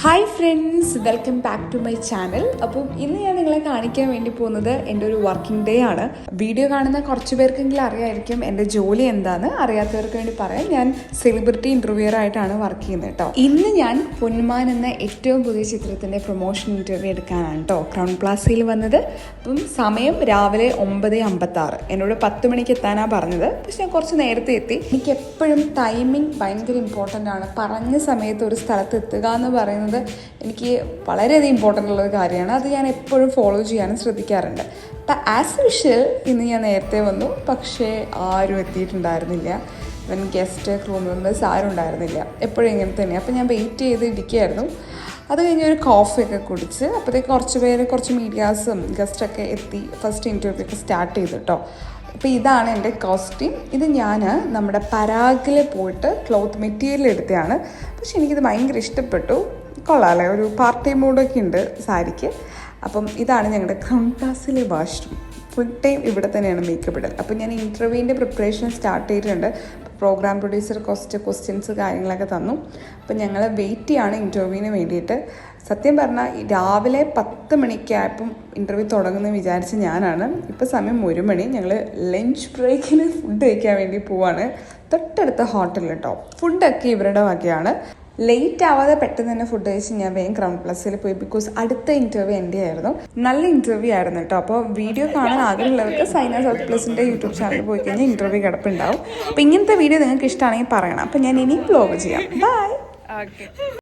Hi friends welcome back to my channel അപ്പം ഇന്ന് ഞാൻ നിങ്ങളെ കാണിക്കാൻ വേണ്ടി പോകുന്നത് എന്റെ ഒരു വർക്കിംഗ് ഡേ ആണ്. വീഡിയോ കാണുന്ന കുറച്ച് പേർക്കെങ്കിലും അറിയായിരിക്കും എന്റെ ജോലി എന്താന്ന് അറിയാത്തവർക്ക് വേണ്ടി പറയാം. ഞാൻ സെലിബ്രിറ്റി ഇന്റർവ്യൂർ ആയിട്ടാണ് വർക്ക് ചെയ്യുന്നത് കേട്ടോ. ഇന്ന് ഞാൻ പൊന്മാൻ എന്ന ഏറ്റവും പുതിയ ചിത്രത്തിന്റെ പ്രൊമോഷൻ ഇന്റർവ്യൂ എടുക്കാനാണ് കേട്ടോ. ക്രൗൺ പ്ലാസയിൽ വന്നത്. അപ്പം സമയം രാവിലെ ഒമ്പത് അമ്പത്താറ്. എന്നോട് പത്ത് മണിക്ക് എത്താനാണ് പറഞ്ഞത്. പക്ഷെ ഞാൻ കുറച്ച് നേരത്തെ എത്തി. എനിക്ക് എപ്പോഴും ടൈമിംഗ് ഭയങ്കര ഇമ്പോർട്ടന്റ് ആണ്. പറഞ്ഞ സമയത്ത് ഒരു സ്ഥലത്ത് എത്തുക എന്ന് പറയുന്നത് എനിക്ക് വളരെയധികം ഇമ്പോർട്ടന്റ് ഉള്ള ഒരു കാര്യമാണ്. അത് ഞാൻ എപ്പോഴും ഫോളോ ചെയ്യാനും ശ്രദ്ധിക്കാറുണ്ട്. അപ്പം ആസ് യൂഷ്വൽ ഇന്ന് ഞാൻ നേരത്തെ വന്നു. പക്ഷേ ആരും എത്തിയിട്ടുണ്ടായിരുന്നില്ല. ഇവൻ ഗസ്റ്റ് ക്രൂ മെമ്പേഴ്സ് ആരും ഉണ്ടായിരുന്നില്ല. എപ്പോഴും ഇങ്ങനെ തന്നെ അപ്പം ഞാൻ വെയിറ്റ് ചെയ്ത് ഇരിക്കുകയായിരുന്നു. അത് കഴിഞ്ഞ് ഒരു കോഫിയൊക്കെ കുടിച്ച് അപ്പോഴത്തേക്ക് കുറച്ച് പേര് കുറച്ച് മീഡിയാസും ഗസ്റ്റൊക്കെ എത്തി. ഫസ്റ്റ് ഇന്റർവ്യൂ ഒക്കെ സ്റ്റാർട്ട് ചെയ്തു കേട്ടോ അപ്പോൾ ഇതാണ് എന്റെ കോസ്റ്റ്യൂം ഇത് ഞാൻ നമ്മുടെ പരാഗിൽ പോയിട്ട് ക്ലോത്ത് മെറ്റീരിയൽ എടുത്തതാണ് പക്ഷെ എനിക്കിത് ഭയങ്കര ഇഷ്ടപ്പെട്ടു. കൊള്ളാമല്ലേ ഒരു പാർട്ടി മൂഡൊക്കെ ഉണ്ട് സാരിക്ക്. അപ്പം ഇതാണ് ഞങ്ങളുടെ ക്രൗൺ ക്ലാസ്സിലെ വാഷ്റൂം. ഫുൾ ടൈം ഇവിടെ തന്നെയാണ് മേക്കപ്പ് ഇടൽ. അപ്പം ഞാൻ ഇന്റർവ്യൂവിന്റെ പ്രിപ്പറേഷൻ സ്റ്റാർട്ട് ചെയ്തിട്ടുണ്ട്. പ്രോഗ്രാം പ്രൊഡ്യൂസർ കുറച്ച് ക്വസ്റ്റ്യൻസ് കാര്യങ്ങളൊക്കെ തന്നു. അപ്പം ഞങ്ങൾ വെയിറ്റ് ചെയ്യാണ് ഇന്റർവ്യൂവിന് വേണ്ടിയിട്ട്. സത്യം പറഞ്ഞാൽ രാവിലെ പത്ത് മണിക്കായപ്പം ഇന്റർവ്യൂ തുടങ്ങുമെന്ന് വിചാരിച്ച ഞാനാണ്. ഇപ്പോൾ സമയം ഒരു മണി. ഞങ്ങൾ ലഞ്ച് ബ്രേക്കിന് ഫുഡ് കഴിക്കാൻ വേണ്ടി പോവാണ്. തൊട്ടടുത്ത ഹോട്ടലിൽ കേട്ടോ ഫുഡൊക്കെ ഇവരുടെ വകയാണ്. ലേറ്റ് ആവാതെ പെട്ടെന്ന് തന്നെ ഫുഡ് കഴിച്ച് ഞാൻ വേഗം ക്രൗൺ പ്ലസിൽ പോയി ബിക്കോസ് അടുത്ത ഇന്റർവ്യൂ എന്റെ ആയിരുന്നു. നല്ല ഇന്റർവ്യൂ ആയിരുന്നു കേട്ടോ. അപ്പോൾ വീഡിയോ കാണാൻ ആഗ്രഹമുള്ളവർക്ക് സൈന സൗത്ത് പ്ലസിന്റെ യൂട്യൂബ് ചാനൽ പോയി കഴിഞ്ഞാൽ ഇന്റർവ്യൂ കിടപ്പുണ്ടാവും. അപ്പോൾ ഇങ്ങനത്തെ വീഡിയോ നിങ്ങൾക്ക് ഇഷ്ടമാണെങ്കിൽ പറയണം. അപ്പോൾ ഞാൻ ഇനി വ്ലോഗ് ചെയ്യാം. ബൈ